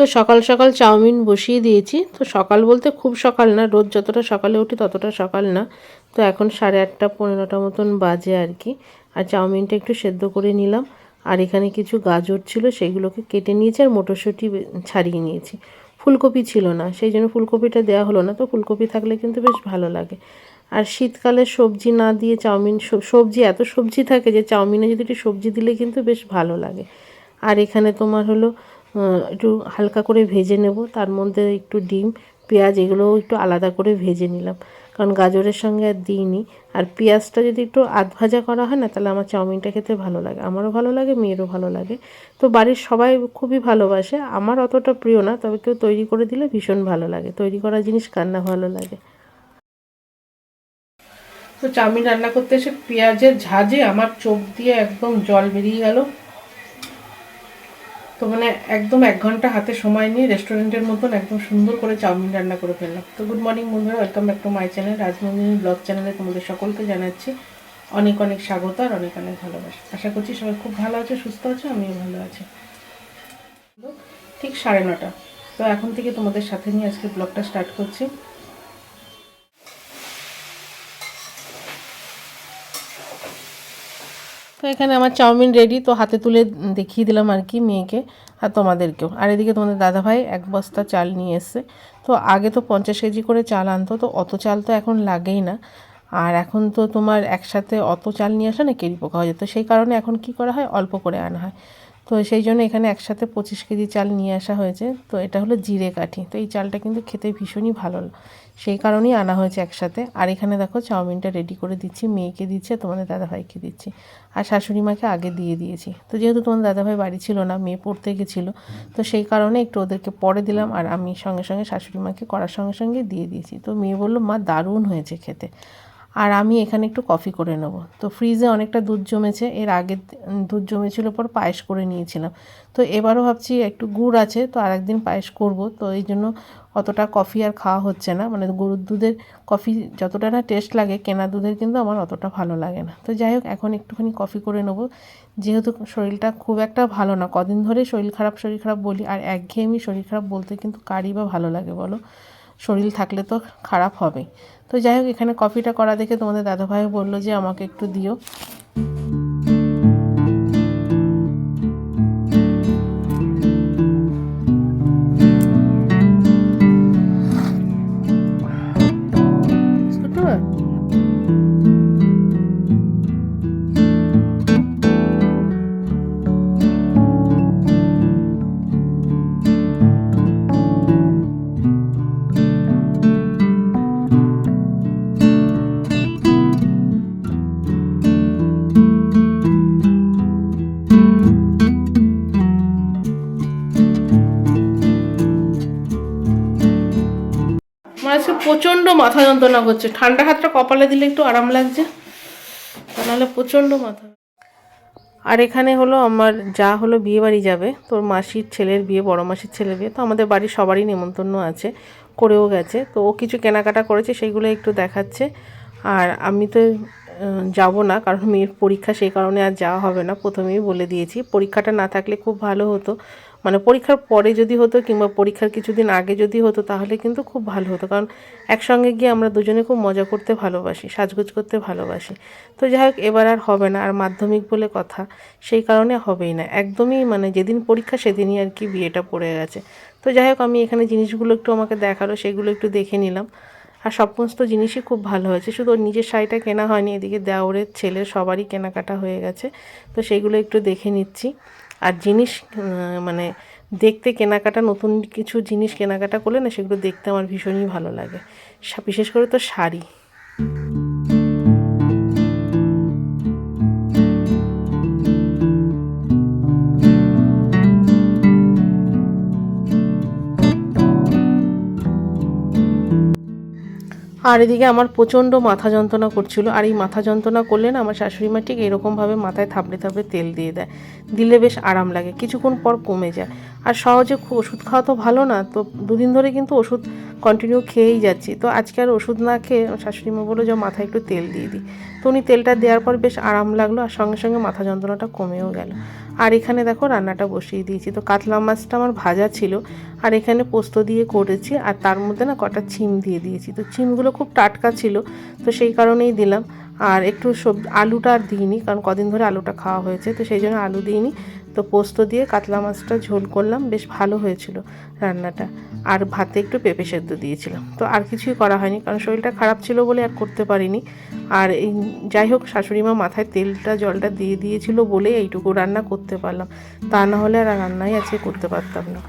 তো সকাল সকাল চাউমিন বসিয়ে দিয়েছি। তো সকাল বলতে খুব সকাল না, রোজ যতটা সকালে উঠি ততটা সকাল না। তো এখন সাড়ে আটটা পনেরোটা মতন বাজে আর কি। আর চাউমিনটা একটু সেদ্ধ করে নিলাম। আর এখানে কিছু গাজর ছিল, সেগুলোকে কেটে নিয়েছি আর মটরশুঁটি ছাড়িয়ে নিয়েছি। ফুলকপি ছিল না, সেই জন্য ফুলকপিটা দেওয়া হলো না। তো ফুলকপি থাকলে কিন্তু বেশ ভালো লাগে। আর শীতকালে সবজি না দিয়ে চাউমিন সবজি, এত সবজি থাকে যে চাউমিনে যদি একটু সবজি দিলে কিন্তু বেশ ভালো লাগে। আর এখানে তোমার হলো একটু হালকা করে ভেজে নেব। তার মধ্যে একটু ডিম, পেঁয়াজ এগুলোও একটু আলাদা করে ভেজে নিলাম। কারণ গাজরের সঙ্গে আর দিইনি। আর পেঁয়াজটা যদি একটু আধ ভাজা করা হয় না, তাহলে আমার চাউমিনটা খেতে ভালো লাগে। আমারও ভালো লাগে, মেয়েরও ভালো লাগে। তো বাড়ির সবাই খুবই ভালোবাসে। আমার অতটা প্রিয় না, তবে কেউ তৈরি করে দিলে ভীষণ ভালো লাগে। তৈরি করা জিনিস কান্না ভালো লাগে? তো চাউমিন রান্না করতে এসে পেঁয়াজের ঝাঁজে আমার চোখ দিয়ে একদম জল বেরিয়ে গেল। তো মানে একদম এক ঘণ্টা হাতে সময় নিয়ে রেস্টুরেন্টের মতন একদম সুন্দর করে চাউমিন রান্না করে ফেললাম। তো গুড মর্নিং বন্ধুরা welcome back to my channel Rajnandini blog চ্যানেলে তোমাদের সকলকে জানাচ্ছি অনেক অনেক স্বাগত আর অনেক অনেক ভালোবাসা। আশা করছি সবাই খুব ভালো আছে, সুস্থ আছে, আমিও ভালো আছি। ঠিক সাড়ে নটা। তো এখন থেকে তোমাদের সাথে নিয়ে আজকে ব্লগটা স্টার্ট করছি। তো এখানে আমার চাউমিন রেডি তো হাতে তুলে দেখিয়ে দিলাম আর কি মেয়েকে আর তোমাদেরকেও। আর এদিকে তোমাদের দাদাভাই এক বস্তা চাল নিয়ে এসছে। তো আগে তো পঞ্চাশ কেজি করে চাল আনতো, তো অত চাল তো এখন লাগেই না। আর এখন তো তোমার একসাথে অত চাল নিয়ে আসা না কেরি পোকা হয়ে যেত সেই কারণে এখন কি করা হয়? অল্প করে আনা হয়। তো সেই জন্য এখানে একসাথে পঁচিশ কেজি চাল নিয়ে আসা হয়েছে। তো এটা হলো জিরে কাঠি। তো এই চালটা কিন্তু খেতে ভীষণই ভালো সেই কারণেই আনা হয়েছে একসাথে। আর এখানে দেখো চাউমিনটা রেডি করে দিচ্ছি, মেয়েকে দিচ্ছে, তোমাদের দাদাভাইকে দিচ্ছি। আর শাশুড়ি মাকে আগে দিয়ে দিয়েছি। তো যেহেতু তোমাদের দাদাভাই বাড়ি ছিল না, মেয়ে পড়তে গেছিল, তো সেই কারণে একটু ওদেরকে পরে দিলাম আর আমি সঙ্গে সঙ্গে শাশুড়ি মাকে করার সঙ্গে সঙ্গে দিয়ে দিয়েছি। তো মেয়ে বলল, মা, দারুণ হয়েছে খেতে। আর আমি এখানে একটু কফি করে নেব। তো ফ্রিজে অনেকটা দুধ জমেছে, এর আগে দুধ জমেছিল পর পায়েস করে নিয়েছিলাম। তো এবারও ভাবছি একটু গুড় আছে, তো আর একদিন পায়েস করব। তো এই জন্য অতটা কফি আর খাওয়া হচ্ছে না মানে গরুর দুধের কফি যতটা না টেস্ট লাগে, কেনা দুধের কিন্তু আমার অতটা ভালো লাগে না। তো যাই হোক, এখন একটুখানি কফি করে নেব। যেহেতু শরীরটা খুব একটা ভালো না, কদিন ধরে শরীর খারাপ শরীর খারাপ বলি, আর একঘেয়েমি শরীর খারাপ বলতে কিন্তু কারই বা ভালো লাগে বলো? শরীর থাকলে তো খারাপ হবে তো যাই হোক, এখানে কফিটা করা দেখে তোমাদের দাদাভাই বলল যে আমাকে একটু দিও। মাথা যন্ত্রণা করছে। ঠান্ডা হাতটা কপালে দিলে একটু আরাম লাগছে। তা নাহলে প্রচণ্ড মাথা। আর এখানে হলো আমার যা হলো বিয়ে বাড়ি যাবে। তোর মাসির ছেলের বিয়ে, বড় মাসির ছেলের বিয়ে। তো আমাদের বাড়ির সবারই নেমন্তন্ন আছে। করেও গেছে। তো ও কিছু কেনাকাটা করেছে, সেইগুলো একটু দেখাচ্ছে। আর আমি তো যাব না, কারণ মেয়ের পরীক্ষা সেই কারণে আর যাওয়া হবে না। প্রথমেই বলে দিয়েছি। পরীক্ষাটা না থাকলে খুব ভালো হতো। মানে পরীক্ষার পরে যদি হতো কিংবা পরীক্ষার কিছুদিন আগে যদি হতো, তাহলে কিন্তু খুব ভালো হতো। কারণ একসঙ্গে গিয়ে আমরা দুজনে খুব মজা করতে ভালোবাসি, সাজগোজ করতে ভালোবাসি। তো যাই হোক, এবার আর হবে না, আর মাধ্যমিক বলে কথা, সেই কারণে হবেই না। একদমই মানে যেদিন পরীক্ষা সেদিনই আর কি বিয়েটা পড়ে গেছে। তো যাই হোক, আমি এখানে জিনিসগুলো একটু আমাকে দেখাল, সেগুলো একটু দেখে নিলাম। আর সমস্ত জিনিসই খুব ভালো হয়েছে। শুধু ওর নিজের শাড়িটা কেনা হয়নি, এদিকে দেওরের ছেলের সবারই কেনাকাটা হয়ে গেছে। তো সেইগুলো একটু দেখে নিচ্ছি। আর জিনিস মানে দেখতে কেনাকাটা, নতুন কিছু জিনিস কেনাকাটা করলে না, সেগুলো দেখতে আমার ভীষণই ভালো লাগে। বিশেষ করে তো শাড়ি। আর এদিকে আমার প্রচণ্ড মাথা যন্ত্রণা করছিল। আর এই মাথা যন্ত্রণা করলে না আমার শাশুড়ি মা ঠিক এরকমভাবে মাথায় থাপড়ে থাপড়ে তেল দিয়ে দেয়। দিলে বেশ আরাম লাগে, কিছুক্ষণ পর কমে যায়। আর সহজে ওষুধ খাওয়া তো ভালো না, তো দুদিন ধরে কিন্তু ওষুধ কন্টিনিউ খেয়েই যাচ্ছি। তো আজকে আর ওষুধ না খেয়ে শাশুড়ি মা বলল যে মাথায় একটু তেল দিয়ে দিই। তো উনি তেলটা দেওয়ার পর বেশ আরাম লাগল আর সঙ্গে সঙ্গে মাথা যন্ত্রণাটা কমেও গেল। আর এখানে দেখো রান্নাটা বসিয়ে দিয়েছি। তো কাতলা মাছটা আমার ভাজা ছিল আর এখানে পোস্ত দিয়ে করেছি আর তার মধ্যে না কটা চিম দিয়ে দিয়েছি। তো চিমগুলো খুব টাটকা ছিল, তো সেই কারণেই দিলাম। আর একটু সব আলুটা আর দিইনি, কারণ কদিন ধরে আলুটা খাওয়া হয়েছে, তো সেই জন্য আলু দিইনি। তো পোস্ত দিয়ে কাতলা মাছটা ঝোল করলাম, বেশ ভালো হয়েছিল রান্নাটা। আর ভাতে একটু পেঁপে সেদ্ধ দিয়েছিলাম। তো আর কিছুই করা হয়নি, কারণ শরীরটা খারাপ ছিল বলে আর করতে পারিনি। আর এই যাই হোক, শাশুড়ি মা মাথায় তেলটা, জলটা দিয়ে দিয়েছিল বলে এইটুকু রান্না করতে পারলাম। তা না হলে আর রান্নাই আজকে করতে পারতাম না।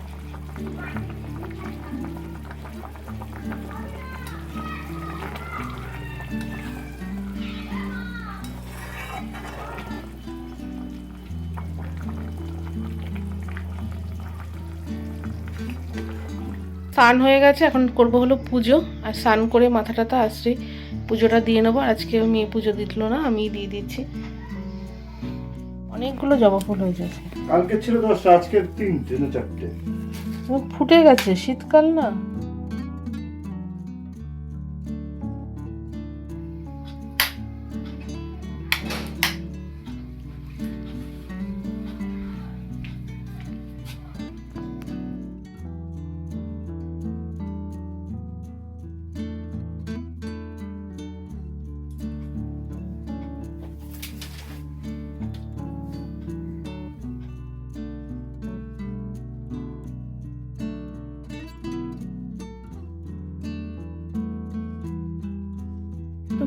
স্নান হয়ে গেছে এখন করব হলো পুজো। আর স্নান করে মাথাটা তো আসছে পুজোটা দিয়ে নেব। আর আজকে মেয়ে পুজো দিতলো না আমি দিয়ে দিচ্ছি। অনেকগুলো জবা ফুল হয়ে যাচ্ছে কালকে ছিল দশটা আজকে তিনটে না চারটে। ফুটে গেছে শীতকাল না।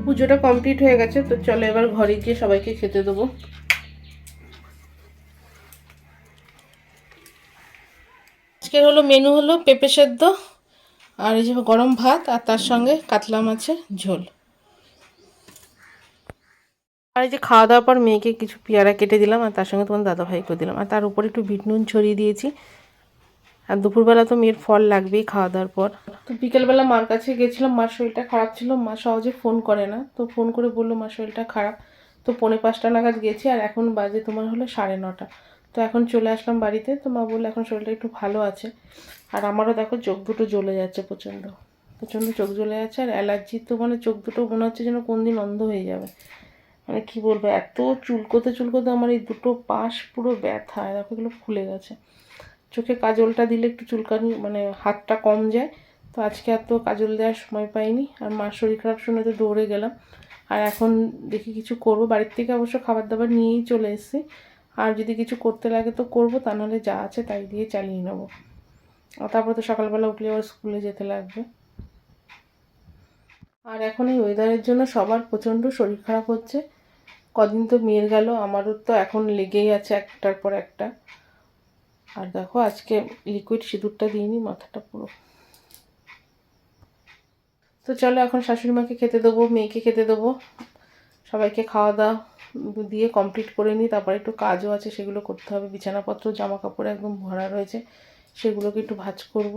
পুজোটা কমপ্লিট হয়ে গেছে, তো চলো এবার ঘরে গিয়ে সবাইকে খেতে দেবো। আজকের হলো মেনু হলো পেঁপে সেদ্ধ, আর এই যে গরম ভাত, আর তার সঙ্গে কাতলা মাছের ঝোল। আর এই যে খাওয়া দাওয়ার পর মেয়েকে কিছু পেয়ারা কেটে দিলাম, আর তার সঙ্গে তোমার দাদা ভাইকে দিলাম। আর তার উপরে একটু বিট নুন ছড়িয়ে দিয়েছি। আর দুপুরবেলা তো মেয়ের ফল লাগবেই খাওয়া দাওয়ার পর। তো বিকেলবেলা মার কাছে গেছিলাম, মার শরীরটা খারাপ ছিল, মা সহজে ফোন করে না। তো ফোন করে বলল মার শরীরটা খারাপ। তো পৌনে পাঁচটা নাগাদ গেছি আর এখন বাজে তোমার হলো সাড়ে নটা। তো এখন চলে আসলাম বাড়িতে। তো মা বলল, এখন শরীরটা একটু ভালো আছে। আর আমারও দেখো চোখ দুটো জ্বলে যাচ্ছে প্রচণ্ড। প্রচণ্ড চোখ জ্বলে যাচ্ছে আর অ্যালার্জি তো মানে চোখ দুটো মনে হচ্ছে যেন কোন দিন অন্ধ হয়ে যাবে। মানে কি বলব, এত চুলকোতে চুলকোতে আমার এই দুটো পাশ পুরো ব্যথা, দেখো এগুলো ফুলে গেছে। চোখে কাজলটা দিলে একটু চুলকানি মানে হাতটা কম যায়। তো আজকে এত কাজল দেওয়ার সময় পাইনি। আর মার শরীর খারাপ শুনে তো দৌড়ে গেলাম। আর এখন দেখি কিছু করব। বাড়ির থেকে অবশ্য খাবার দাবার নিয়েই চলে এসেছি। আর যদি কিছু করতে লাগে তো করব, তা নাহলে যা আছে তাই দিয়ে চালিয়ে নেব। আর তারপর তো সকালবেলা উঠলে আবার স্কুলে যেতে লাগবে। আর এখন এই ওয়েদারের জন্য সবার প্রচণ্ড শরীর খারাপ হচ্ছে। কদিন তো মেয়ের গেল, আমারও তো এখন লেগেই আছে একটার পর একটা। আর দেখো, আজকে লিকুইড সিঁদুরটা দিইনি, মাথাটা পুরো। তো চলো, এখন শাশুড়ি মাকে খেতে দেবো, মেয়েকে খেতে দেবো। সবাইকে খাওয়া দাওয়া দিয়ে কমপ্লিট করে নিই। তারপরে একটু কাজও আছে, সেগুলো করতে হবে। বিছানাপত্র জামা কাপড় একদম ভরা রয়েছে, সেগুলোকে একটু ভাজ করব।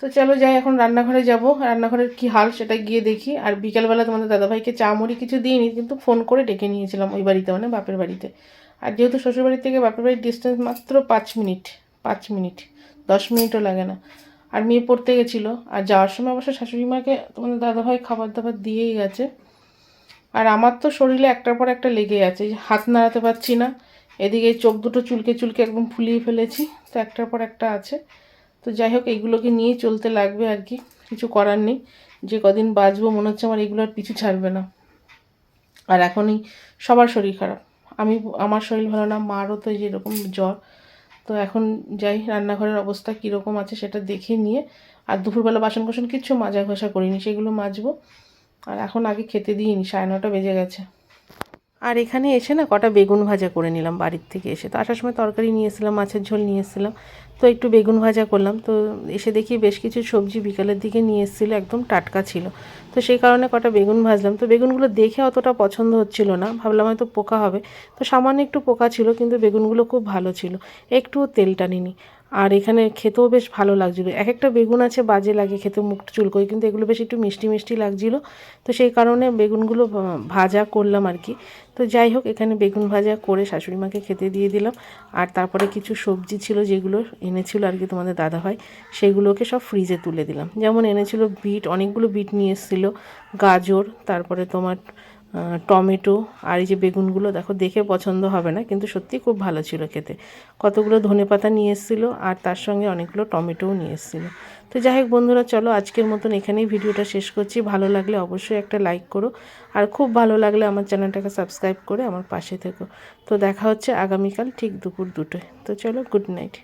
তো চলো, যাই, এখন রান্নাঘরে যাব। রান্নাঘরের কি হাল সেটা গিয়ে দেখি। আর বিকালবেলা তোমাদের দাদাভাইকে চা মুড়ি কিছু দিইনি, কিন্তু ফোন করে ডেকে নিয়েছিলাম ওই বাড়িতে মানে বাপের বাড়িতে। আর যেহেতু শ্বশুরবাড়ি থেকে বাপের বাড়ির ডিস্টেন্স মাত্র পাঁচ মিনিট পাঁচ মিনিট, দশ মিনিটও লাগে না। আর মেয়ে পড়তে গেছিল। আর যাওয়ার সময় অবশ্য শাশুড়ি মাকে তোমাদের দাদাভাই খাবার দাবার দিয়েই গেছে। আর আমার তো শরীরে একটার পর একটা লেগে আছে হাত নাড়াতে পারছি না। এদিকে চোখ দুটো চুলকে চুলকে একদম ফুলিয়ে ফেলেছি, তো একটার পর একটা আছে। তো যাই হোক এইগুলোকে নিয়ে চলতে লাগবে আর কি, কিছু করার নেই। যে কদিন বাঁচবো মনে হচ্ছে আমার এগুলো আর পিছু ছাড়বে না। আর এখনই সবার শরীর খারাপ। আমি, আমার শরীর ভালো না, মারও তো যেরকম জ্বর। তো এখন যাই, রান্নাঘরের অবস্থা কীরকম আছে সেটা দেখে নিয়ে, আর দুপুরবেলা বাসন কোসন কিচ্ছু মাজা ঘষা করিনি, সেগুলো মাজবো। আর এখন আগে খেতে দিইনি, সাড়ে নটা বেজে গেছে। আর এখানে এসে না কটা বেগুন ভাজা করে নিলাম বাড়ির থেকে এসে। তো আসার সময় তরকারি নিয়ে এসেছিলাম, মাছের ঝোল নিয়ে এসেছিলাম। তো একটু বেগুন ভাজা করলাম। তো এসে দেখি বেশ কিছু সবজি বিকালের দিকে নিয়ে এসেছিল, একদম টাটকা ছিল। তো সেই কারণে কটা বেগুন ভাজলাম। তো বেগুনগুলো দেখে অতটা পছন্দ হচ্ছিল না। ভাবলাম হয়তো পোকা হবে। তো সামান্য একটু পোকা ছিল, কিন্তু বেগুনগুলো খুব ভালো ছিল। একটু তেল টানিনি আর এখানে খেতেও বেশ ভালো লাগছিল। এক একটা বেগুন আছে, বাজে লাগে খেতে মুখ চুলকোয়, কিন্তু এগুলো বেশ একটু মিষ্টি মিষ্টি লাগছিল। তো সেই কারণে বেগুনগুলো ভাজা করলাম আর কি। তো যাই হোক, এখানে বেগুন ভাজা করে শাশুড়ি মাকে খেতে দিয়ে দিলাম। আর তারপরে কিছু সবজি ছিল যেগুলো এনেছিল আর কি তোমাদের দাদা হয় সেগুলোকে সব ফ্রিজে তুলে দিলাম। যেমন এনেছিল বিট, অনেকগুলো বিট নিয়ে এসেছিল, গাজর, তারপরে তোমার টমেটো আর এই যে বেগুনগুলো দেখো দেখে পছন্দ হবে না, কিন্তু সত্যি খুব ভালো ছিল খেতে। কতগুলো ধনেপাতা নিয়ে এসেছিল আর তার সঙ্গে অনেকগুলো টমেটোও নিয়ে এসেছিল। তো যাই হোক বন্ধুরা, চলো আজকের মতন এখানেই ভিডিওটা শেষ করছি। ভালো লাগলে অবশ্যই একটা লাইক করো আর খুব ভালো লাগলে আমার চ্যানেলটাকে সাবস্ক্রাইব করে আমার পাশে থেকো। তো দেখা হচ্ছে আগামীকাল ঠিক দুপুর দুটোয়। তো চলো গুড নাইট